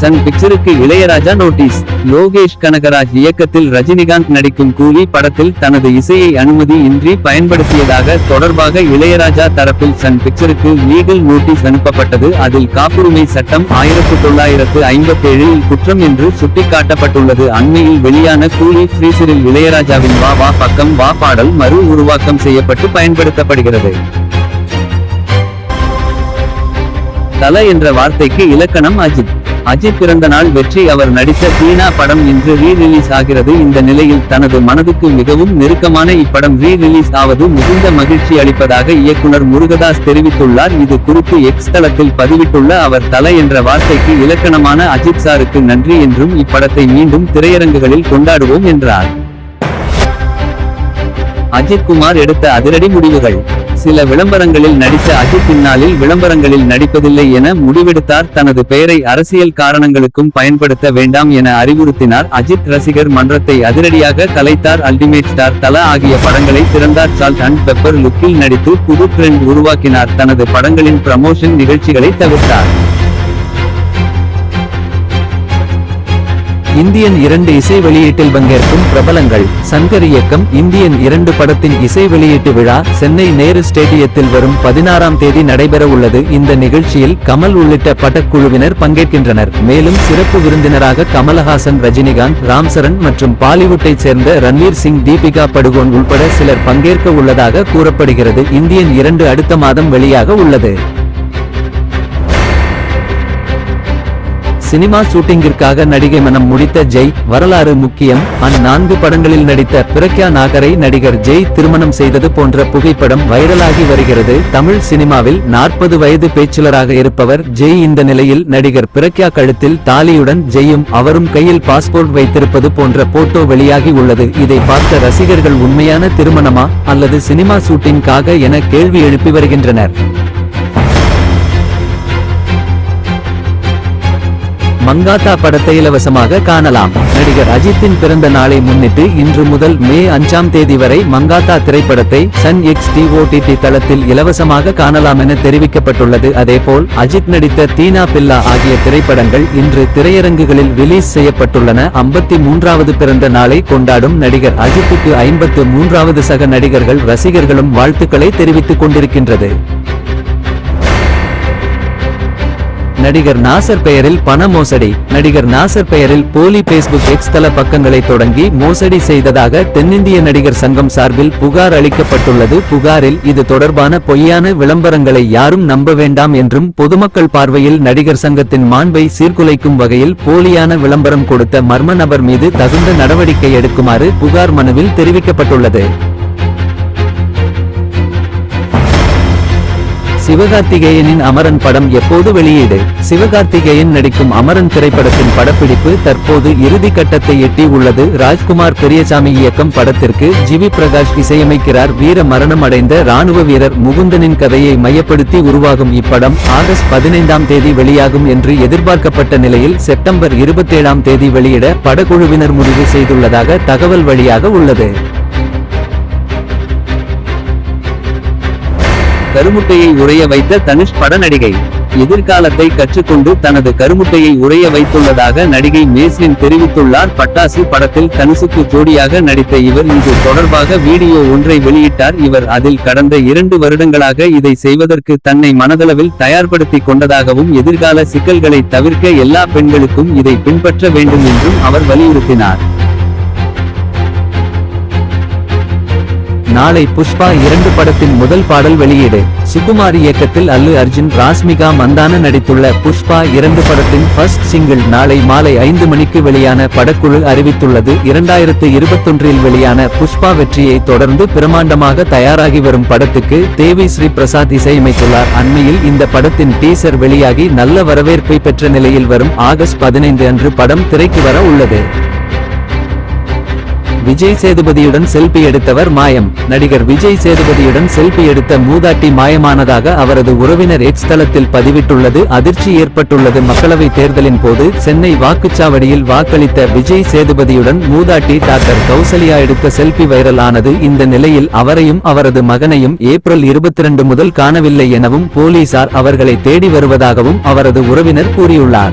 Sun பிக்சருக்கு Ilaiyaraaja notice. Lokesh Kanagaraj இயக்கத்தில் ரஜினிகாந்த் நடிக்கும் கூலி படத்தில் தனது இசையை அனுமதி இன்றி பயன்படுத்தியதாக தொடர்பாக இளையராஜா தரப்பில் சன் பிக்சருக்கு லீகல் நோட்டீஸ் அனுப்பப்பட்டது. அதில் காப்புரிமை சட்டம் ஆயிரத்து தொள்ளாயிரத்து ஐம்பத்தேழில் குற்றம் என்று சுட்டிக்காட்டப்பட்டுள்ளது. அண்மையில் வெளியான கூலி ஃப்ரீசரில் இளையராஜாவின் வா வா பக்கம் வா பாடல் மறு உருவாக்கம் செய்யப்பட்டு பயன்படுத்தப்படுகிறது. தல என்ற வார்த்தைக்கு இலக்கணம் அஜித். அஜித் பிறந்த நாள் வெற்றி அவர் நடித்த தீனா படம் இன்று ரீ ரிலீஸ் ஆகிறது. இந்த நிலையில் தனது மனதுக்கு மிகவும் நெருக்கமான இப்படம் ரீ ரிலீஸ் ஆவது மிகுந்த மகிழ்ச்சி அளிப்பதாக இயக்குனர் முருகதாஸ் தெரிவித்துள்ளார். இது குறித்து எக்ஸ் தளத்தில் பதிவிட்டுள்ள அவர் தல என்ற வார்த்தைக்கு இலக்கணமான அஜித் சாருக்கு நன்றி என்றும் இப்படத்தை மீண்டும் திரையரங்குகளில் கொண்டாடுவோம் என்றார். அஜித் குமார் எடுத்த அதிரடி முடிவுகள். சில விளம்பரங்களில் நடித்த அஜித் பின்னாளில் விளம்பரங்களில் நடிப்பதில்லை என முடிவெடுத்தார். தனது பெயரை அரசியல் காரணங்களுக்கும் பயன்படுத்த வேண்டாம் என அறிவுறுத்தினார். அஜித் ரசிகர் மன்றத்தை அதிரடியாக கலைத்தார். அல்டிமேட் ஸ்டார் தல ஆகிய படங்களை திறந்தார். சால்ட் அண்ட் பெப்பர் லுக்கில் நடித்து புது ட்ரெண்ட் உருவாக்கினார். தனது படங்களின் ப்ரமோஷன் நிகழ்ச்சிகளை தவிர்த்தார். இந்தியன் இரண்டு இசை வெளியீட்டில் பங்கேற்கும் பிரபலங்கள். சங்கர் இயக்கம் இந்தியன் இரண்டு படத்தின் இசை வெளியீட்டு விழா சென்னை நேரு ஸ்டேடியத்தில் வரும் பதினாறாம் தேதி நடைபெற உள்ளது. இந்த நிகழ்ச்சியில் கமல் உள்ளிட்ட படக்குழுவினர் பங்கேற்கின்றனர். மேலும் சிறப்பு விருந்தினராக கமலஹாசன் ரஜினிகாந்த் ராம்சரண் மற்றும் பாலிவுட்டைச் சேர்ந்த ரன்வீர் சிங் தீபிகா படுகோன் உள்பட சிலர் பங்கேற்க உள்ளதாக கூறப்படுகிறது. இந்தியன் இரண்டு அடுத்த மாதம் வெளியாக உள்ளது. சினிமா ஷூட்டிங்கிற்காக நடிகை மனம் முடித்த ஜெய் வரலாறு முக்கியம். அந்நான்கு படங்களில் நடித்த பிரக்யா நாகரை நடிகர் ஜெய் திருமணம் செய்தது போன்ற புகைப்படம் வைரலாகி வருகிறது. தமிழ் சினிமாவில் நாற்பது வயது பேச்சுலராக இருப்பவர் ஜெய் இந்த நிலையில் நடிகர் பிரக்யா கழுத்தில் தாலியுடன் ஜெயும் அவரும் கையில் பாஸ்போர்ட் வைத்திருப்பது போன்ற போட்டோ வெளியாகி உள்ளது. இதை பார்த்த ரசிகர்கள் உண்மையான திருமணமா அல்லது சினிமா ஷூட்டிங்காக என கேள்வி எழுப்பி வருகின்றனர். மங்காத்தா படத்தை இலவசமாக காணலாம். நடிகர் அஜித்தின் பிறந்த நாளை முன்னிட்டு இன்று முதல் மே அஞ்சாம் தேதி வரை மங்காத்தா திரைப்படத்தை சன் எக்ஸ் டிஓடிடி தளத்தில் இலவசமாக காணலாம் என தெரிவிக்கப்பட்டுள்ளது. அதேபோல் அஜித் நடித்த தீனா பில்லா ஆகிய திரைப்படங்கள் இன்று திரையரங்குகளில் ரிலீஸ் செய்யப்பட்டுள்ளன. ஐம்பத்தி மூன்றாவது பிறந்த நாளை கொண்டாடும் நடிகர் அஜித்துக்கு ஐம்பத்து மூன்றாவது சக நடிகர்கள் ரசிகர்களும் வாழ்த்துக்களை தெரிவித்துக் கொண்டிருக்கின்றது. நடிகர் நாசர் பெயரில் பண மோசடி. நடிகர் நாசர் பெயரில் போலி பேஸ்புக் எக்ஸ் தள பக்கங்களை தொடங்கி மோசடி செய்ததாக தென்னிந்திய நடிகர் சங்கம் சார்பில் புகார் அளிக்கப்பட்டுள்ளது. புகாரில் இது தொடர்பான பொய்யான விளம்பரங்களை யாரும் நம்ப வேண்டாம் என்றும் பொதுமக்கள் பார்வையில் நடிகர் சங்கத்தின் மாண்பை சீர்குலைக்கும் வகையில் போலியான விளம்பரம் கொடுத்த மர்ம நபர் மீது தகுந்த நடவடிக்கை எடுக்குமாறு புகார் மனுவில் தெரிவிக்கப்பட்டுள்ளது. சிவகார்த்திகேயனின் அமரன் படம் எப்போது வெளியீடு? சிவகார்த்திகேயன் நடிக்கும் அமரன் திரைப்படத்தின் படப்பிடிப்பு தற்போது இறுதி கட்டத்தை எட்டி உள்ளது. ராஜ்குமார் பெரியசாமி இயக்கம் படத்திற்கு ஜிவி பிரகாஷ் இசையமைக்கிறார். வீர மரணம் அடைந்த ராணுவ வீரர் முகுந்தனின் கதையை மையப்படுத்தி உருவாகும் இப்படம் ஆகஸ்ட் பதினைந்தாம் தேதி வெளியாகும் என்று எதிர்பார்க்கப்பட்ட நிலையில் செப்டம்பர் இருபத்தேழாம் தேதி வெளியிட படக்குழுவினர் முடிவு செய்துள்ளதாக தகவல் வழியாக உள்ளது. கருமுட்டையை உறைய வைத்த தனுஷ் பட நடிகை எதிர்காலத்தை கற்றுக்கொண்டு தனது கருமுட்டையை உறைய வைத்துள்ளதாக நடிகை மேஸ்லின் தெரிவித்துள்ளார். பட்டாசு படத்தில் தனுஷுக்கு ஜோடியாக நடித்த இவர் இது தொடர்பாக வீடியோ ஒன்றை வெளியிட்டார். இவர் அதில் கடந்த இரண்டு வருடங்களாக இதை செய்வதற்கு தன்னை மனதளவில் தயார்படுத்திக் கொண்டதாகவும் எதிர்கால சிக்கல்களை தவிர்க்க எல்லா பெண்களுக்கும் இதை பின்பற்ற வேண்டும் என்றும் அவர் வலியுறுத்தினார். நாளை புஷ்பா இரண்டு படத்தின் முதல் பாடல் வெளியீடு. சுகுமார் இயக்கத்தில் அல்லு அர்ஜுன் ராஸ்மிகா மந்தான நடித்துள்ள புஷ்பா இரண்டு படத்தின் ஃபர்ஸ்ட் சிங்கிள் நாளை மாலை ஐந்து மணிக்கு வெளியான படக்குழு அறிவித்துள்ளது. இரண்டாயிரத்து இருபத்தொன்றில் வெளியான புஷ்பா வெற்றியை தொடர்ந்து பிரமாண்டமாக தயாராகி வரும் படத்துக்கு தேவி ஸ்ரீ பிரசாத் இசையமைத்துள்ளார். அண்மையில் இந்த படத்தின் டீசர் வெளியாகி நல்ல வரவேற்பை பெற்ற நிலையில் வரும் ஆகஸ்ட் பதினைந்து அன்று படம் திரைக்கு வர உள்ளது. விஜய் சேதுபதியுடன் செல்பி எடுத்தவர் மாயம். நடிகர் விஜய் சேதுபதியுடன் செல்பி எடுத்த மூதாட்டி மாயமானதாக அவரது உறவினர் எக்ஸ் தளத்தில் பதிவிட்டுள்ளது. அதிர்ச்சி ஏற்பட்டுள்ளது. மக்களவை தேர்தலின் போது சென்னை வாக்குச்சாவடியில் வாக்களித்த விஜய் சேதுபதியுடன் மூதாட்டி டாக்டர் கௌசல்யா எடுத்த செல்பி வைரல் ஆனது இந்த நிலையில் அவரையும் அவரது மகனையும் ஏப்ரல் இருபத்தி முதல் காணவில்லை எனவும் போலீசார் அவர்களை தேடி வருவதாகவும் அவரது உறவினர் கூறியுள்ளார்.